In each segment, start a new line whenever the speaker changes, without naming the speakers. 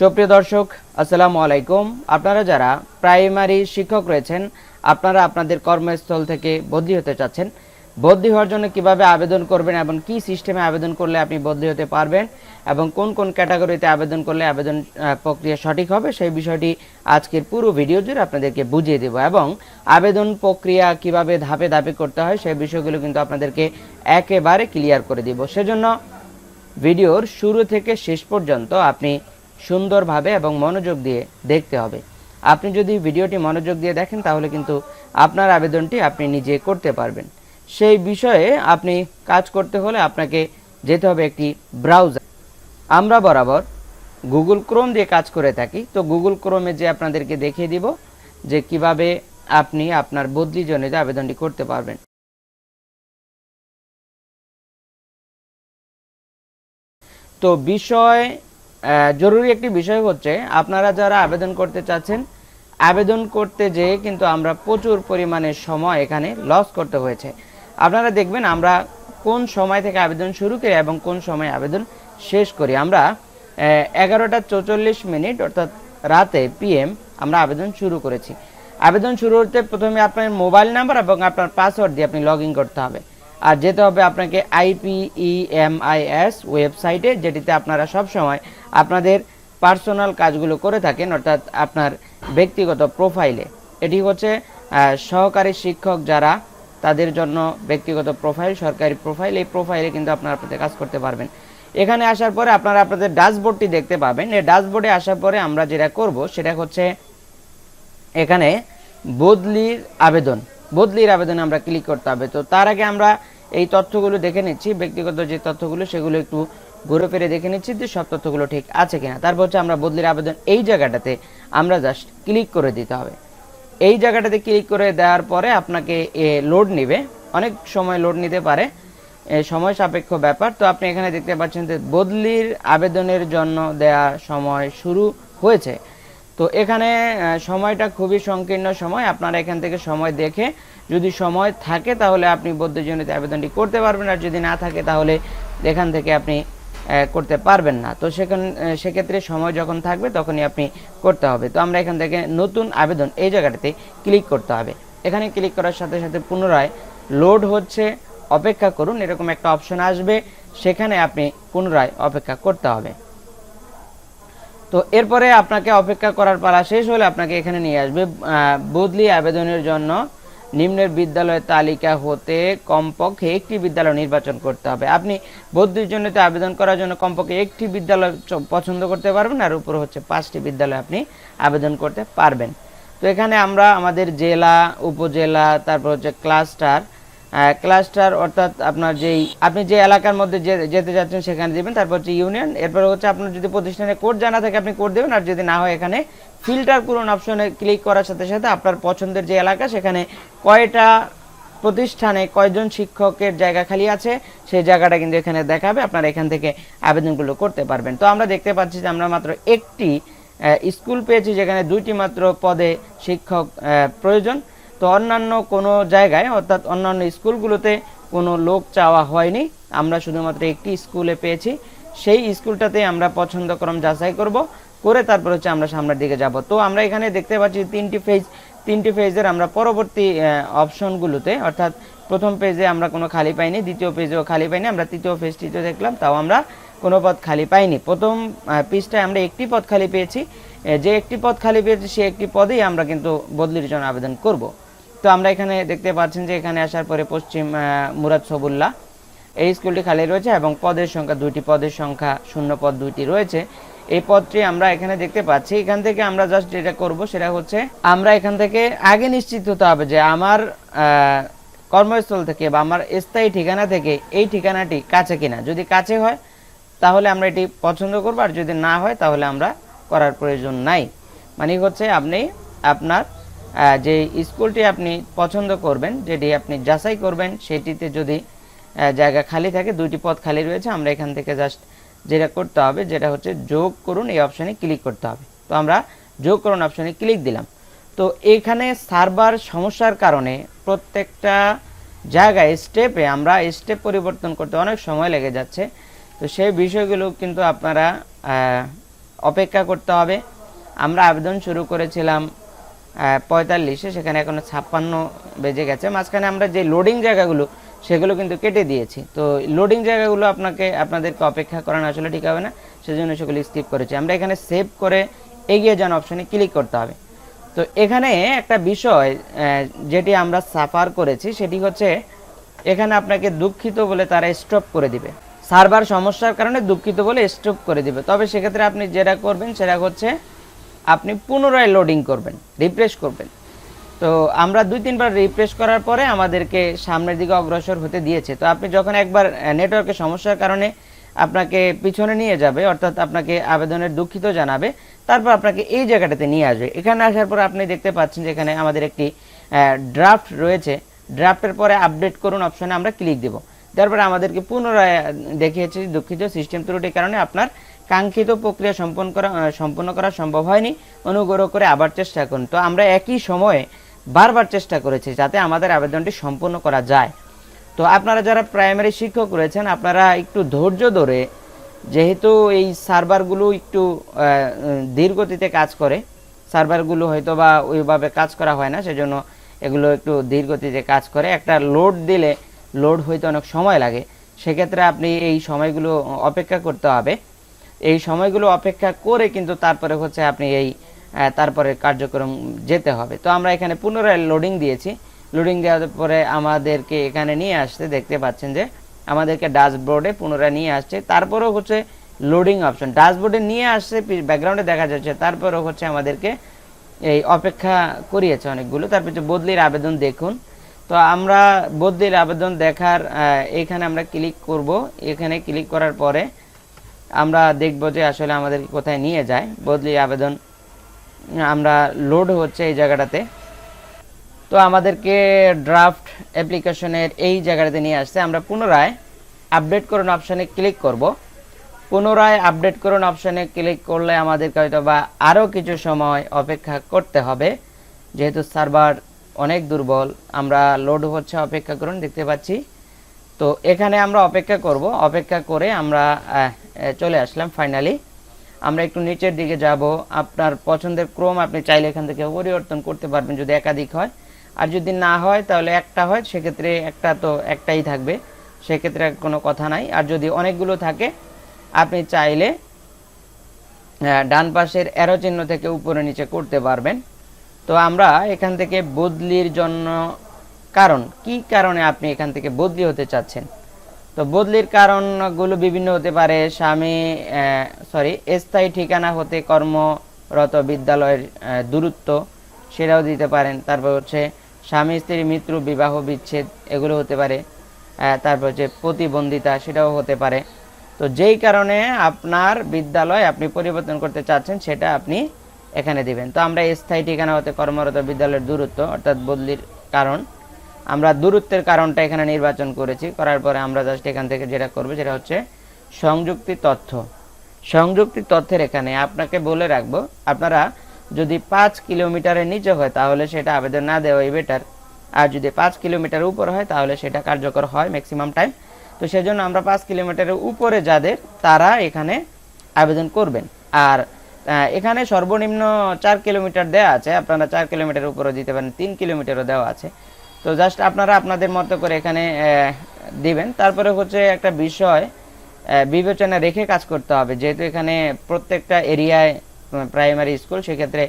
সুপ্রিয় দর্শক, আসসালামু আলাইকুম। আপনারা যারা প্রাইমারি শিক্ষক রয়েছেন, আপনারা আপনাদের কর্মস্থল থেকে বদলি হতে চাচ্ছেন। বদলি হওয়ার জন্য কীভাবে আবেদন করবেন এবং কি সিস্টেমে আবেদন করলে আপনি বদলি হতে পারবেন এবং কোন কোন ক্যাটাগরিতে আবেদন করলে আবেদন প্রক্রিয়া সঠিক হবে, সেই বিষয়টি আজকের পুরো ভিডিও জুড়ে আপনাদেরকে বুঝিয়ে দেব এবং আবেদন প্রক্রিয়া কীভাবে ধাপে ধাপে করতে হয়, সেই বিষয়গুলো কিন্তু আপনাদেরকে একেবারে ক্লিয়ার করে দিব। সেজন্য ভিডিওর শুরু থেকে শেষ পর্যন্ত আপনি সুন্দরভাবে এবং মনোযোগ দিয়ে দেখতে হবে। আপনি যদি ভিডিওটি মনোযোগ দিয়ে দেখেন, তাহলে কিন্তু আপনার আবেদনটি আপনি নিজে করতে পারবেন। সেই বিষয়ে আপনি কাজ করতে হলে আপনাকে যেতে হবে একটি ব্রাউজার। আমরা বরাবর গুগল ক্রোম দিয়ে কাজ করে থাকি। তো গুগল ক্রোমে যে আপনাদেরকে দেখিয়ে দিব যে কীভাবে আপনি আপনার বদলি জনিত আবেদনটি করতে পারবেন। তো বিষয় জরুরি একটি বিষয় হচ্ছে, আপনারা যারা আবেদন করতে চাচ্ছেন, আবেদন করতে যেয়ে কিন্তু আমরা প্রচুর পরিমাণে সময় এখানে লস করতে হয়েছে। আপনারা দেখবেন আমরা কোন সময় থেকে আবেদন শুরু করি এবং কোন সময় আবেদন শেষ করি। আমরা এগারোটা চৌচল্লিশ মিনিট, অর্থাৎ রাতে পিএম আমরা আবেদন শুরু করেছি। আবেদন শুরু হতে প্রথমে আপনার মোবাইল নাম্বার এবং আপনার পাসওয়ার্ড দিয়ে আপনি লগ করতে হবে। আর যেতে হবে আপনাকে E আইপিইএমআইএস ওয়েবসাইটে যেটিতে আপনারা সব সময় আপনাদের পার্সোনাল কাজগুলো করে থাকেন, অর্থাৎ আপনার ব্যক্তিগত প্রোফাইলে এটি হচ্ছে সহকারী শিক্ষক যারা তাদের জন্য ব্যক্তিগত প্রোফাইল সরকারি প্রোফাইল এই প্রোফাইলে কিন্তু আপনারা আপনাদের কাজ করতে পারবেন। এখানে আসার পরে আপনারা আপনাদের ড্যাশবোর্ডটি দেখতে পাবেন। এই ড্যাশবোর্ডে আসার পরে আমরা যেটা করব, সেটা হচ্ছে এখানে বদলির আবেদন। বদলির আবেদনে আমরা ক্লিক করতে হবে। তো তার আগে আমরা এই তথ্যগুলো দেখে নিচ্ছি, ব্যক্তিগত যে তথ্যগুলো সেগুলো একটু ঘুরে ফিরে দেখে নিচ্ছি যে সব তথ্যগুলো ঠিক আছে কিনা। তারপর হচ্ছে আমরা বদলির আবেদন এই জায়গাটাতে আমরা জাস্ট ক্লিক করে দিতে হবে। এই জায়গাটাতে ক্লিক করে দেওয়ার পরে আপনাকে এ লোড নেবে। অনেক সময় লোড নিতে পারে। সময় সাপেক্ষ ব্যাপার। তো আপনি এখানে দেখতে পাচ্ছেন যে বদলির আবেদনের জন্য দেয়া সময় শুরু হয়েছে। তো এখানে সময়টা খুবই সংকীর্ণ সময়। আপনারা এখান থেকে সময় দেখে, যদি সময় থাকে তাহলে আপনি বৌদ্ধজনিত আবেদনটি করতে পারবেন, আর যদি না থাকে তাহলে এখান থেকে আপনি করতে পারবেন না। তো সেখান সেক্ষেত্রে সময় যখন থাকবে তখনই আপনি করতে হবে। তো আমরা এখান থেকে নতুন আবেদন এই জায়গাটাতে ক্লিক করতে হবে। এখানে ক্লিক করার সাথে সাথে পুনরায় লোড হচ্ছে, অপেক্ষা করুন, এরকম একটা অপশন আসবে। সেখানে আপনি পুনরায় অপেক্ষা করতে হবে। তো এরপরে আপনাকে অপেক্ষা করার পালা শেষ হলে আপনাকে এখানে নিয়ে আসবে বদলি আবেদনের জন্য নিম্নের বিদ্যালয়ের তালিকা হতে কমপক্ষে একটি বিদ্যালয় নির্বাচন করতে হবে। আপনি বদলির জন্য আবেদন করার জন্য কমপক্ষে একটি বিদ্যালয় পছন্দ করতে পারবেন আর উপর হচ্ছে পাঁচটি বিদ্যালয় আপনি আবেদন করতে পারবেন। তো এখানে আমরা আমাদের জেলা, উপজেলা, তারপর হচ্ছে ক্লাস্টার ক্লাস্টার অর্থাৎ আপনার যেই আপনি যে এলাকার মধ্যে যেতে যাচ্ছেন, সেখানে দিবেন তারপর হচ্ছে ইউনিয়ন এরপর হচ্ছে আপনার যদি প্রতিষ্ঠানের কোড জানা থাকে, আপনি কোড দেবেন। আর যদি না হয়, এখানে ফিল্টার করুন অপশনে ক্লিক করার সাথে সাথে আপনার পছন্দের যে এলাকা, সেখানে কয়টা প্রতিষ্ঠানে কয়জন শিক্ষকের জায়গা খালি আছে, সেই জায়গাটা কিন্তু এখানে দেখাবে। আপনারা এখান থেকে আবেদনগুলো করতে পারবেন। তো আমরা দেখতে পাচ্ছি যে আমরা মাত্র একটি স্কুল পেয়েছি, যেখানে দুইটি মাত্র পদে শিক্ষক প্রয়োজন। তো অন্যান্য কোনো জায়গায়, অর্থাৎ অন্যান্য স্কুলগুলোতে কোনো লোক চাওয়া হয়নি। আমরা শুধুমাত্র একটি স্কুলে পেয়েছি। সেই স্কুলটাতে আমরা পছন্দক্রম যাচাই করব, করে তারপর হচ্ছে আমরা সামনের দিকে যাব। তো আমরা এখানে দেখতে পাচ্ছি তিনটি ফেজ তিনটি ফেজের আমরা পরবর্তী অপশনগুলোতে অর্থাৎ প্রথম পেজে আমরা কোনো খালি পাইনি, দ্বিতীয় পেজেও খালি পাইনি, আমরা তৃতীয় পেজটিতে দেখলাম, তাও আমরা কোনো পদ খালি পাইনি। প্রথম পৃষ্ঠায় আমরা একটি পদ খালি পেয়েছি। যে একটি পদ খালি পেয়েছি, সে একটি পদেই আমরা কিন্তু বদলির জন্য আবেদন করব। তো আমরা এখানে দেখতে পাচ্ছেন যে এখানে আসার পরে পশ্চিম মুরাদ সবুল্লাহ এই স্কুলটি খালি রয়েছে এবং পদের সংখ্যা দুইটি, পদের সংখ্যা শূন্য, পদ দুইটি রয়েছে। এই পদটি আমরা এখানে দেখতে পাচ্ছি। এখান থেকে আমরা জাস্ট যেটা করব সেটা হচ্ছে, আমরা এখান থেকে আগে নিশ্চিত হতে হবে যে আমার কর্মস্থল থেকে বা আমার স্থায়ী ঠিকানা থেকে এই ঠিকানাটি কাছে কিনা। যদি কাছে হয়, তাহলে আমরা এটি পছন্দ করব। আর যদি না হয়, তাহলে আমরা করার প্রয়োজন নাই। মানে হচ্ছে আপনি আপনার যে স্কুলটি আপনি পছন্দ করবেন, যেটি আপনি যাচাই করবেন, সেটিতে যদি জায়গা খালি থাকে, দুইটি পদ খালি রয়েছে, আমরা এখান থেকে জাস্ট যেটা করতে হবে, যেটা হচ্ছে যোগ করুন, এই অপশানে ক্লিক করতে হবে। তো আমরা যোগ করুন অপশানে ক্লিক দিলাম। তো এখানে সার্ভার সমস্যার কারণে প্রত্যেকটা জায়গায় স্টেপে আমরা স্টেপ পরিবর্তন করতে অনেক সময় লেগে যাচ্ছে। তো সেই বিষয়গুলো কিন্তু আপনারা অপেক্ষা করতে হবে। আমরা আবেদন শুরু করেছিলাম পঁয়তাল্লিশে, সেখানে এখনও ছাপ্পান্ন বেজে গেছে। মাঝখানে আমরা যে লোডিং জায়গাগুলো, সেগুলো কিন্তু কেটে দিয়েছি। তো লোডিং জায়গাগুলো আপনাকে, আপনাদেরকে অপেক্ষা করানো আসলে ঠিক হবে না, সেজন্য সেগুলো স্কিপ করেছি। আমরা এখানে সেভ করে এগিয়ে যান অপশানে ক্লিক করতে হবে। তো এখানে একটা বিষয় যেটি আমরা সাফার করেছি, সেটি হচ্ছে এখানে আপনাকে দুঃখিত বলে তারা স্টপ করে দিবে। সার্ভার সমস্যার কারণে দুঃখিত বলে স্টপ করে দিবে। তবে সেক্ষেত্রে আপনি যেটা করবেন, সেটা হচ্ছে আপনি পুনরায় লোডিং করবেন রিফ্রেশ করবেন। তো আমরা দুই তিনবার রিফ্রেশ করার পরে আমাদেরকে সামনের দিকে অগ্রসর হতে দিয়েছে। তো আপনি যখন একবার নেটওয়ার্কের সমস্যার কারণে আপনাকে পিছনে নিয়ে যাবে, অর্থাৎ আপনাকে আবেদনের দুঃখিত জানাবে, তারপর আপনাকে এই জায়গাটাতে নিয়ে আসবে। এখানে আসার পর আপনি দেখতে পাচ্ছেন যে এখানে আমাদের একটি ড্রাফট রয়েছে। ড্রাফটের পরে আপডেট করুন অপশনে আমরা ক্লিক দেব। তারপরে আমাদেরকে পুনরায় দেখিয়েছে দুঃখিত সিস্টেম ত্রুটির কারণে আপনার কাঙ্ক্ষিত প্রক্রিয়া সম্পন্ন করা সম্পন্ন করা সম্ভব হয়নি। অনুগ্রহ করে আবার চেষ্টা করুন। তো আমরা একই সময়ে বারবার চেষ্টা করেছি যাতে আমাদের আবেদনটি সম্পূর্ণ করা যায়। তো আপনারা যারা প্রাইমারি শিক্ষক রয়েছেন আপনারা একটু ধৈর্য ধরে যেহেতু এই সার্ভারগুলো একটু আহ, উম, ধীর গতিতে কাজ করে সার্ভারগুলো হয়তো বা ওইভাবে কাজ করা হয় না সেজন্য এগুলো একটু ধীর গতিতে কাজ করে। একটা লোড দিলে লোড হইতে অনেক সময় লাগে। সেক্ষেত্রে আপনি এই সময়গুলো অপেক্ষা করতে হবে। এই সময়গুলো অপেক্ষা করে কিন্তু তারপরে হচ্ছে আপনি এই তারপরে কার্যক্রম যেতে হবে। তো আমরা এখানে পুনরায় লোডিং দিয়েছি। লোডিং দেওয়ার পরে আমাদেরকে এখানে নিয়ে আসতে দেখতে পাচ্ছেন যে, আমাদেরকে ড্যাশবোর্ডে পুনরায় নিয়ে আসছে। তারপরেও হচ্ছে লোডিং অপশন ড্যাশবোর্ডে নিয়ে আসছে ব্যাকগ্রাউন্ডে দেখা যাচ্ছে, তারপরেও হচ্ছে আমাদেরকে এই অপেক্ষা করিয়েছে অনেকগুলো। তারপর হচ্ছে বদলির আবেদন দেখুন। তো আমরা বদলির আবেদন দেখার এখানে আমরা ক্লিক করব। এখানে ক্লিক করার পরে আমরা দেখব যে আসলে আমাদের কোথায় নিয়ে যায়। বদলি আবেদন, আমরা লোড হচ্ছে এই জায়গাটাতে। তো আমাদেরকে ড্রাফট অ্যাপ্লিকেশনের এই জায়গাটাতে নিয়ে আসছে। আমরা পুনরায় আপডেট করুন অপশানে ক্লিক করব। পুনরায় আপডেট করুন অপশানে ক্লিক করলে আমাদেরকে হয়তো বা আরও কিছু সময় অপেক্ষা করতে হবে। যেহেতু সার্ভার অনেক দুর্বল, আমরা লোড হচ্ছে অপেক্ষা করুন, দেখতে পাচ্ছি। তো এখানে আমরা অপেক্ষা করব। অপেক্ষা করে আমরা চলে আসলাম ফাইনালি আমরা একটু নিচের দিকে যাব। আপনার পছন্দের ক্রম আপনি চাইলে এখান থেকে পরিবর্তন করতে পারবেন যদি একাধিক হয়। আর যদি না হয়, তাহলে একটা হয়, সেক্ষেত্রে একটা তো একটাই থাকবে। সেক্ষেত্রে কোনো কথা নাই। আর যদি অনেকগুলো থাকে, আপনি চাইলে ডান পাশের অ্যারো চিহ্ন থেকে উপরে নিচে করতে পারবেন। তো আমরা এখান থেকে বদলির জন্য কারণ, কি কারণে আপনি এখান থেকে বদলি হতে চাচ্ছেন? তো বদলির কারণগুলো বিভিন্ন হতে পারে। স্বামী সরি স্থায়ী ঠিকানা হতে কর্মরত বিদ্যালয়ের দূরত্ব সেটাও দিতে পারেন। তারপর হচ্ছে স্বামী স্ত্রী মৃত্যু, বিবাহ, বিচ্ছেদ এগুলো হতে পারে। তারপর হচ্ছে প্রতিবন্ধিতা সেটাও হতে পারে। তো যেই কারণে আপনার বিদ্যালয় আপনি পরিবর্তন করতে চাচ্ছেন সেটা আপনি এখানে দিবেন। তো আমরা স্থায়ী ঠিকানা হতে কর্মরত বিদ্যালয়ের দূরত্ব অর্থাৎ বদলির কারণ আমরা দূরত্বের কারণটা এখানে নির্বাচন করেছি, করার পরে আমরা জাস্ট এখান থেকে যেটা করব সেটা হচ্ছে সংযুক্তি তথ্য। সংযুক্তি তথ্যের এখানে আপনাকে বলে রাখব, আপনারা যদি পাঁচ কিলোমিটারের নিচে হয় তাহলে সেটা আবেদন না দেওয়াই বেটার আর যদি পাঁচ কিলোমিটার উপর হয় তাহলে সেটা কার্যকর হয় ম্যাক্সিমাম টাইম তো সেজন্য আমরা পাঁচ কিলোমিটারের উপরে যাদের, তারা এখানে আবেদন করবেন। আর এখানে সর্বনিম্ন চার কিলোমিটার দেওয়া আছে, আপনারা চার কিলোমিটার উপরে দিতে পারেন, তিন কিলোমিটারও দেওয়া আছে। তো জাস্ট আপনারা আপনাদের মতো করে এখানে দিবেন। তারপরে হচ্ছে একটা বিষয় বিবেচনা রেখে কাজ করতে হবে। যেহেতু এখানে প্রত্যেকটা এরিয়ায় প্রাইমারি স্কুল সেক্ষেত্রে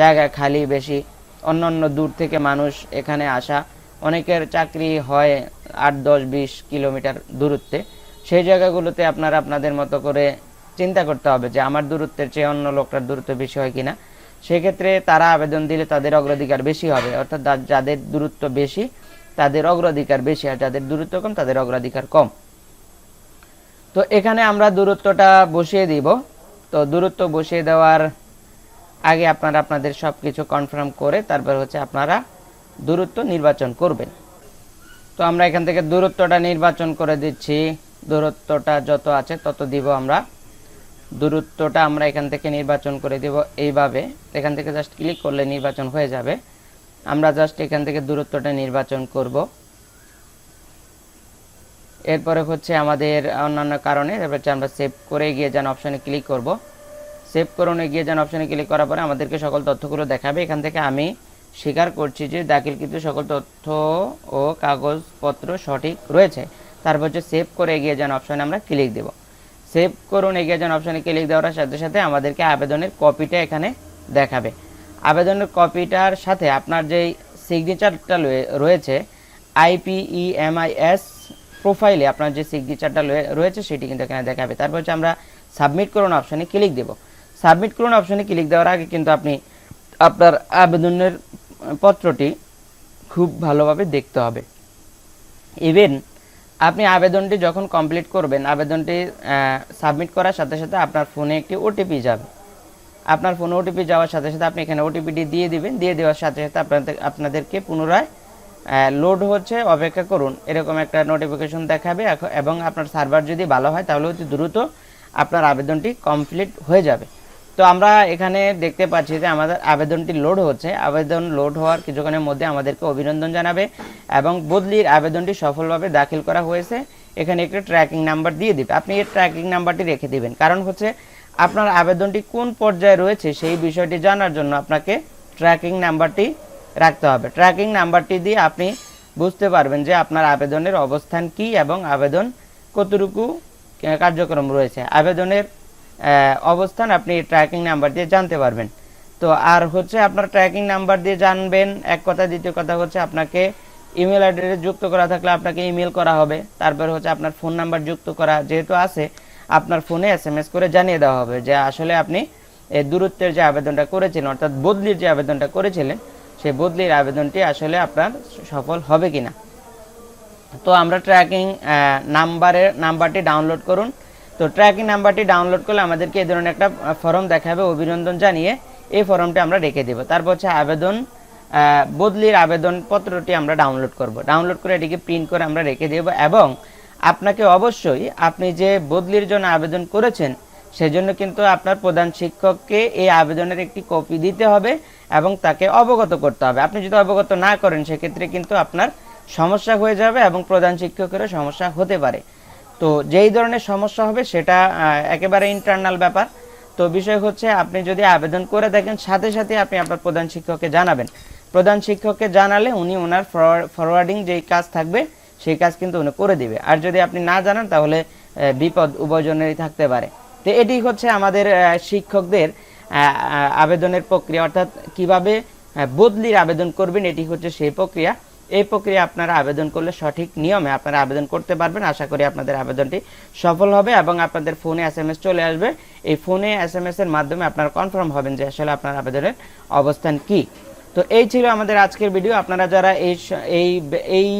জায়গা খালি বেশি অন্য অন্য দূর থেকে মানুষ এখানে আসা। অনেকের চাকরি হয় আট, দশ, বিশ কিলোমিটার দূরত্বে। সেই জায়গাগুলোতে আপনারা আপনাদের মতো করে চিন্তা করতে হবে যে আমার দূরত্বের চেয়ে অন্য লোকটার দূরত্ব বেশি হয় কিনা। সেক্ষেত্রে তারা আবেদন দিলে তাদের অগ্রাধিকার বেশি হবে। অর্থাৎ যাদের দূরত্ব বেশি, তাদের অগ্রাধিকার বেশি, আর যাদের দূরত্ব কম, তাদের অগ্রাধিকার কম। তো এখানে আমরা দূরত্বটা বসিয়ে দিব। তো দূরত্ব বসিয়ে দেওয়ার আগে আপনারা আপনাদের সব কিছু কনফার্ম করে তারপর হচ্ছে আপনারা দূরত্ব নির্বাচন করবেন। তো আমরা এখান থেকে দূরত্বটা নির্বাচন করে দিচ্ছি। দূরত্বটা যত আছে তত দিব আমরা দূরত্বটা আমরা এখান থেকে নির্বাচন করে দিব এইভাবে। এখান থেকে জাস্ট ক্লিক করলে নির্বাচন হয়ে যাবে। আমরা জাস্ট এখান থেকে দূরত্বটা নির্বাচন করব। এরপরে হচ্ছে আমাদের অন্যান্য কারণে হচ্ছে আমরা সেভ করে গিয়ে যান অপশনে ক্লিক করব। সেভ করুন এগিয়ে যান অপশানে ক্লিক করার পরে আমাদেরকে সকল তথ্যগুলো দেখাবে। এখান থেকে আমি স্বীকার করছি যে দাখিলকৃত সকল তথ্য ও কাগজপত্র সঠিক রয়েছে। তারপর হচ্ছে সেভ করে এগিয়ে যান অপশানে আমরা ক্লিক দেব। সেভ করুন, এগিয়ে যান অপশানে ক্লিক দেওয়ার সাথে সাথে আমাদেরকে আবেদনের কপিটা এখানে দেখাবে। আবেদনের কপিটার সাথে আপনার যেই সিগনেচারটা রয়েছে আইপিইএমআইএস প্রোফাইলে আপনার যে সিগনেচারটা রয়েছে, সেটি কিন্তু এখানে দেখাবে। তারপর হচ্ছে আমরা সাবমিট করুন অপশানে ক্লিক দেব। সাবমিট করুন অপশানে ক্লিক দেওয়ার আগে কিন্তু আপনি আপনার আবেদনের পত্রটি খুব ভালোভাবে দেখতে হবে। ইভেন আপনি আবেদনটি যখন কমপ্লিট করবেন, আবেদনটি সাবমিট করার সাথে সাথে আপনার ফোনে একটি ওটিপি যাবে। আপনার ফোনে ওটিপি যাওয়ার সাথে সাথে আপনি এখানে ওটিপিটি দিয়ে দিবেন। দিয়ে দেওয়ার সাথে সাথে আপনাদের, আপনাদেরকে পুনরায় লোড হচ্ছে, অপেক্ষা করুন। এরকম একটা নোটিফিকেশন দেখাবে এবং আপনার সার্ভার যদি ভালো হয়, তাহলে অতি দ্রুত আপনার আবেদনটি কমপ্লিট হয়ে যাবে। তো আমরা এখানে দেখতে পাচ্ছি যে আমাদের আবেদনটি লোড হচ্ছে। আবেদন লোড হওয়ার কিছুক্ষণের মধ্যে আমাদেরকে অভিনন্দন জানাবে এবং বদলির আবেদনটি সফলভাবে দাখিল করা হয়েছে। এখানে একটি ট্র্যাকিং নাম্বার দিয়ে দিবে। আপনি এই ট্র্যাকিং নাম্বারটি রেখে দিবেন। কারণ হচ্ছে আপনার আবেদনটি কোন পর্যায়ে রয়েছে সেই বিষয়টি জানার জন্য আপনাকে ট্র্যাকিং নাম্বারটি রাখতে হবে। ট্র্যাকিং নাম্বারটি দিয়ে আপনি বুঝতে পারবেন যে আপনার আবেদনের অবস্থান কি এবং আবেদন কতটুকু কার্যক্রম রয়েছে। আবেদনের অবস্থান আপনি ট্র্যাকিং নাম্বার দিয়ে জানতে পারবেন। তো আর হচ্ছে আপনার ট্র্যাকিং নাম্বার দিয়ে জানবেন, এক কথা, দ্বিতীয় কথা হচ্ছে আপনাকে ইমেল অ্যাড্রেস যুক্ত করা থাকলে আপনাকে ইমেল করা হবে। তারপর হচ্ছে আপনার ফোন নাম্বার যুক্ত করা যেহেতু আছে, আপনার ফোনে এস এম এস করে জানিয়ে দেওয়া হবে যে আসলে আপনি এই দূরত্বের যে আবেদনটা করেছিলেন অর্থাৎ বদলির যে আবেদনটা করেছিলেন, সেই বদলির আবেদনটি আসলে আপনার সফল হবে কিনা। তো আমরা ট্র্যাকিং নাম্বারের নাম্বারটি ডাউনলোড করুন। তো ট্র্যাকিং নাম্বারটি ডাউনলোড করলে আমাদেরকে এই ধরনের একটা ফর্ম দেখাবে। অভিনন্দন জানিয়ে এই ফর্মটি আমরা রেখে দেবো। তারপর হচ্ছে আবেদন বদলির আবেদন পত্রটি আমরা ডাউনলোড করব। ডাউনলোড করে এটিকে প্রিন্ট করে আমরা রেখে দেব এবং আপনাকে অবশ্যই আপনি যে বদলির জন্য আবেদন করেছেন, সেজন্য কিন্তু আপনার প্রধান শিক্ষককে এই আবেদনের একটি কপি দিতে হবে এবং তাকে অবগত করতে হবে। আপনি যদি অবগত না করেন, সেক্ষেত্রে কিন্তু আপনার সমস্যা হয়ে যাবে এবং প্রধান শিক্ষকেরও সমস্যা হতে পারে। তো যেই ধরনের সমস্যা হবে সেটা একেবারে ইন্টারনাল ব্যাপার। তো বিষয় হচ্ছে আপনি যদি আবেদন করে দেখেন সাথে সাথে আপনি আপনার প্রধান শিক্ষককে জানাবেন। প্রধান শিক্ষককে জানালে উনি ওনার ফরওয়ার্ডিং যেই কাজ থাকবে, সেই কাজ কিন্তু উনি করে দিবে। আর যদি আপনি না জানান, তাহলে বিপদ উভয়জনেরই থাকতে পারে। তো এটি হচ্ছে আমাদের শিক্ষকদের আবেদনের প্রক্রিয়া। অর্থাৎ কীভাবে বদলির আবেদন করবেন, এটি হচ্ছে সেই প্রক্রিয়া। এই প্রক্রিয়া আপনারা আবেদন করলে সঠিক নিয়মে আপনারা আবেদন করতে পারবেন। আশা করি আপনাদের আবেদনটি সফল হবে এবং আপনাদের ফোনে এস এম এস চলে আসবে। এই ফোনে এস এম এস এর মাধ্যমে আপনারা কনফার্ম হবেন যে আসলে আপনার আবেদনের অবস্থান কি। তো এই ছিল আমাদের আজকের ভিডিও। আপনারা যারা এই এই এই,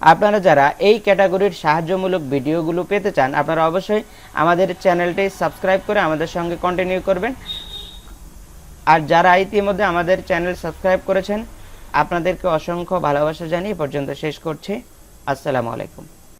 আপনারা যারা এই ক্যাটাগরির সাহায্যমূলক ভিডিওগুলো পেতে চান, আপনারা অবশ্যই আমাদের চ্যানেলটি সাবস্ক্রাইব করে আমাদের সঙ্গে কন্টিনিউ করবেন। আর যারা ইতিমধ্যে আমাদের চ্যানেল সাবস্ক্রাইব করেছেন আপনাদেরকে অসংখ্য ভালোবাসা জানিয়ে পর্যন্ত শেষ করছি। আসসালামু আলাইকুম।